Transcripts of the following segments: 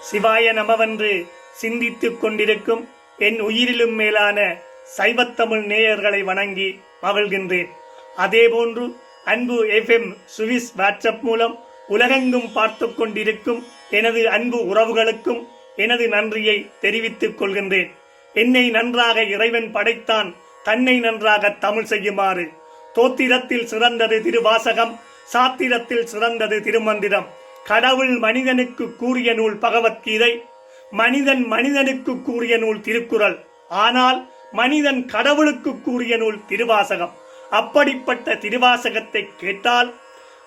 சிவாய நமவென்று சிந்தித்துக் கொண்டிருக்கும் என் உயிரிலும் மேலான சைவத்தமிழ் நேயர்களை வணங்கி மகிழ்கின்றேன். அதேபோன்று அன்பு எஃப்எம் சுவிஸ் வாட்ஸ்அப் மூலம் உலகெங்கும் பார்த்து கொண்டிருக்கும் எனது அன்பு உறவுகளுக்கும் எனது நன்றியை தெரிவித்துக் கொள்கின்றேன். என்னை நன்றாக இறைவன் படைத்தான் தன்னை நன்றாக தமிழ் செய்யுமாறு. தோத்திரத்தில் சிறந்தது திருவாசகம் சாத்திரத்தில் சிறந்தது திருமந்திரம். கடவுள் மனிதனுக்கு கூறிய நூல் பகவத்கீதை மனிதன் மனிதனுக்கு கூறிய நூல் திருக்குறள். ஆனால் மனிதன் கடவுளுக்கு கூறிய நூல் திருவாசகம். அப்படிப்பட்ட திருவாசகத்தை கேட்டால்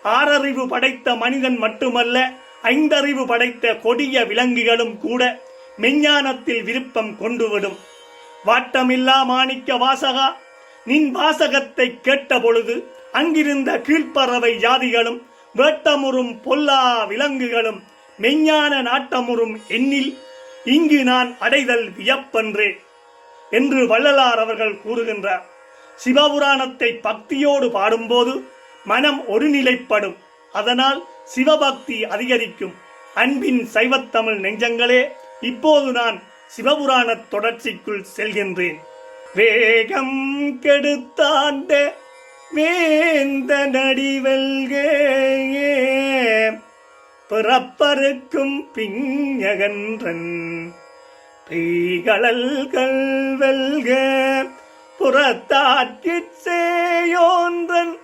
ஆறறிவு படைத்த மனிதன் மட்டுமல்ல ஐந்தறிவு படைத்த கொடிய விலங்குகளும் கூட மெஞ்ஞானத்தில் விருப்பம் கொண்டுவிடும். வாட்டமில்லா மாணிக்க வாசகா நின் வாசகத்தை கேட்ட பொழுது அங்கிருந்த கீழ்ப்பறவை ஜாதிகளும் வேட்டமுறும் பொல்லா விலங்குகளும் மெஞ்ஞான நாட்டமுறும் எண்ணில் இங்கு நான் அடைதல் வியப்பன்றே என்று வள்ளலார் அவர்கள் கூறுகின்றார். சிவபுராணத்தை பக்தியோடு பாடும்போது மனம் ஒருநிலைப்படும். அதனால் சிவபக்தி அதிகரிக்கும். அன்பின் சைவத்தமிழ் நெஞ்சங்களே இப்போது நான் சிவபுராண தொடர்ச்சிக்குள் செல்கின்றேன். வேகம் கெடுத்தாண்ட வேந்த நடிவல்கே பிறப்பருக்கும் பிஞகன்றன் பெய்களல்கள் வெல்க புறத்தாற்றிற் சேயோன்றன்.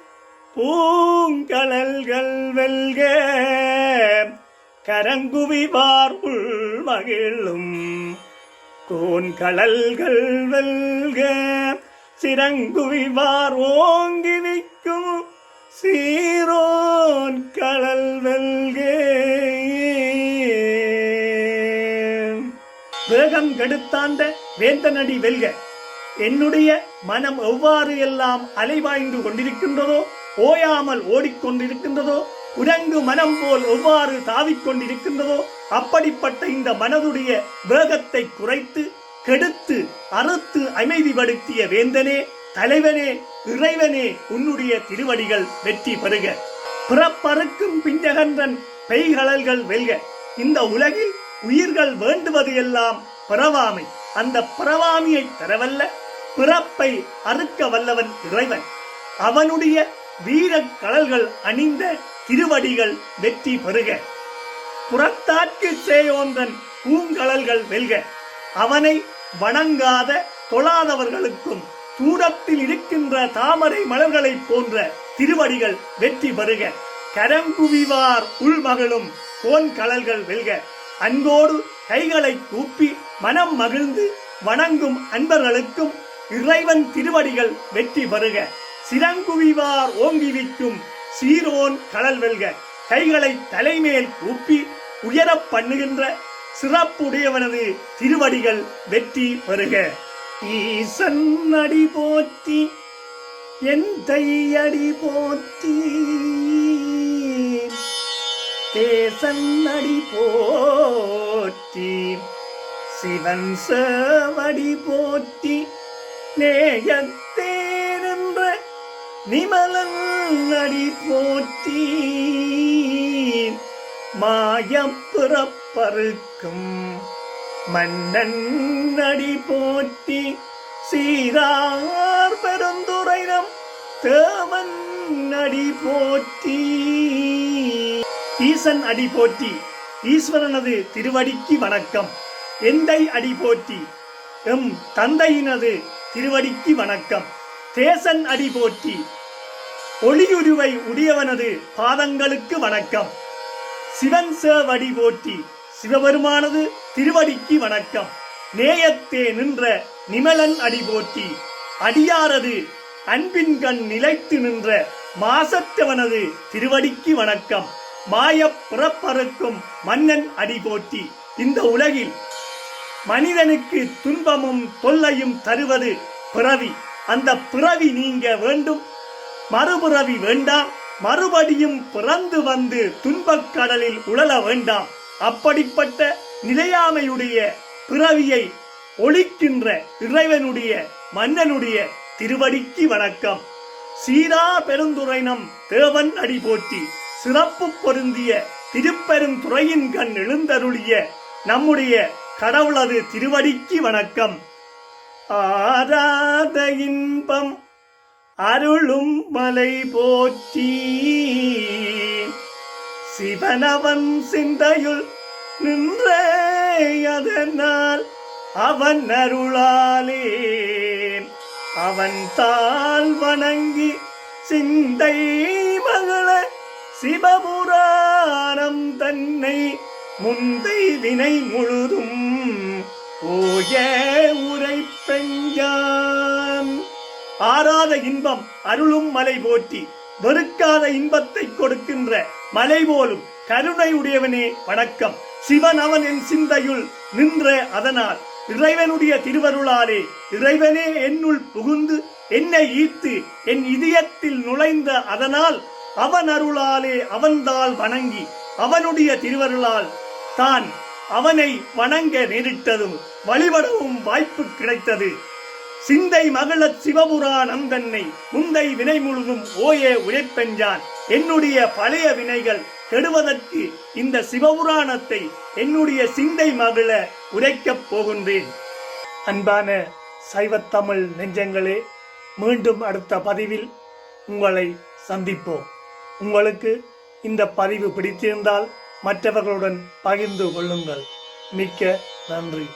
பூங்கலல்கள் வெல்க கரங்குவிவார் உள் மகிழும். கோன்கடல்கள் வெல்க சிறங்குவிவார் ஓங்கி நிற்கும். சீரோன் கடல் வெல்கே வேகம் கெடுத்தாண்ட வேந்தனடி வெல்க. என்னுடைய மனம் எவ்வாறு எல்லாம் அலைவாய்ந்து கொண்டிருக்கின்றதோ ஓயாமல் ஓடிக்கொண்டிருக்கின்றதோ உறங்கு மனம் போல் எவ்வாறு தாவிக்கொண்டிருக்கின்றதோ அப்படிப்பட்ட இந்த மனதுடைய வேகத்தை குறைத்து கெடுத்து அறுத்து அமைதிப்படுத்திய வேந்தனே தலைவனே இறைவனே உன்னுடைய திருவடிகள் வெற்றி பெறுக. பிறப்பறுக்கும் பிஞ்சகன்றன் பெய்கழல்கள் வெல்க. இந்த உலகில் உயிர்கள் வேண்டுவது எல்லாம் பிறவாமை. அந்த பிறவாமையை தரவல்ல பிறப்பை அறுக்க வல்லவன் இறைவன். அவனுடைய வீரக் கடல்கள் அணிந்த திருவடிகள் வெற்றி பெறுக. புறத்தாற்று சேயோன்றன் பூங்கழல்கள் வெல்க. அவனை வணங்காத தொழாதவர்களுக்கும் தூரத்தில் இருக்கின்ற தாமரை மலர்களைப் போன்ற திருவடிகள் வெற்றி பெறுக. கரங்குவிவார் உள்மகளும் கோன் கலல்கள் வெல்க. அன்போடு கைகளை கூப்பி மனம் மகிழ்ந்து வணங்கும் அன்பர்களுக்கும் இறைவன் திருவடிகள் வெற்றி பெறுக. சிறங்குவிவார் ஓங்கி விக்கும் சீரோன் கடல் வெல்க. கைகளை தலைமேல் கூப்பி உயரப் பண்ணுகின்ற சிறப்புடையவனது திருவடிகள் வெற்றி பெறுக. ஈசன் அடி போற்றி என் தையடி போற்றி. தேசன் அடி போற்றி சிவன் சவடி போற்றி. நேயத்தேனென்ற நிமலன் அடி போற்றி. மாயப்பிறப்பருக்கும் மன்னன் அடி போற்றி சீரார் பெருந்துரைனம் தேவன் அடி போற்றி. ஈசன் அடி போற்றி ஈஸ்வரனது திருவடிக்கு வணக்கம். எந்தை அடி போற்றி எம் தந்தையினது திருவடிக்கு வணக்கம். தேசன் அடி போற்றி ஒளியுருவை உடையவனது பாதங்களுக்கு வணக்கம். சிவன் சேவடி போற்றி சிவபெருமானது திருவடிக்கு வணக்கம். நேயத்தே நின்ற நிமலன் அடி போற்றி அடியாரது அன்பின் கண் நிலைத்து நின்ற மாசத்தவனது திருவடிக்கு வணக்கம். மாயப் பிறப்பறுக்கும் மன்னன் அடி போற்றி இந்த உலகில் மனிதனுக்கு துன்பமும் தொல்லையும் தருவது பிறவி. அந்த பிறவி நீங்க வேண்டும். மறுபிறவி வேண்டாம். மறுபடியும் பிறந்து வந்து துன்பக் கடலில் உழல வேண்டாம். அப்படிப்பட்ட நிலையாமையுடைய பிறவியை ஒழிக்கின்ற இறைவனுடைய மன்னனுடைய திருவடிக்கு வணக்கம். சீரா பெருந்துரைனம் தேவன் அடி போற்றி சிறப்பு பொருந்திய திருப்பெருந்துறையின் கண் எழுந்தருளிய நம்முடைய கடவுளது திருவடிக்கு வணக்கம். ஆராத இன்பம் அருளும் மலை போற்றி. சிவனவன் சிந்தையுள் நின்றே அதனால் அவன் அருளாலே அவன் தாள் வணங்கி சிந்தை மகள சிவபுராணம் தன்னை முந்தை வினை முழுதும் ஓய உரை பெஞ்சான் ஆறாத இன்பம் அருளும் மலை போற்றி வெறுக்காத இன்பத்தை கொடுக்கின்ற மலை போலும் கருணை உடையவனே வணக்கம். சிவன் அவன் என் சிந்தையுள் நின்ற அதனால் இறைவனுடைய திருவருளாலே இறைவனே என்னுள் புகுந்து என்னை ஈர்த்து என் இதயத்தில் நுழைந்த அதனால் அவன் அருளாலே அவன்தால் வணங்கி அவனுடைய திருவருளால் தான் அவனை வணங்க நேரிட்டதும் வழிபடவும் வாய்ப்பு கிடைத்தது. சிந்தை மகளத் சிவபுராணம் தன்னை முந்தை வினை முழுதும் ஓயே உரைப்பெஞ்சான். என்னுடைய பழைய வினைகள் கெடுவதற்கு இந்த சிவபுராணத்தை என்னுடைய சிந்தை மகள உரைக்கப் போகின்றேன். அன்பான சைவத்தமிழ் நெஞ்சங்களே மீண்டும் அடுத்த பதிவில் உங்களை சந்திப்போம். உங்களுக்கு இந்த பதிவு பிடித்திருந்தால் மற்றவர்களுடன் பகிர்ந்து கொள்ளுங்கள். மிக்க நன்றி.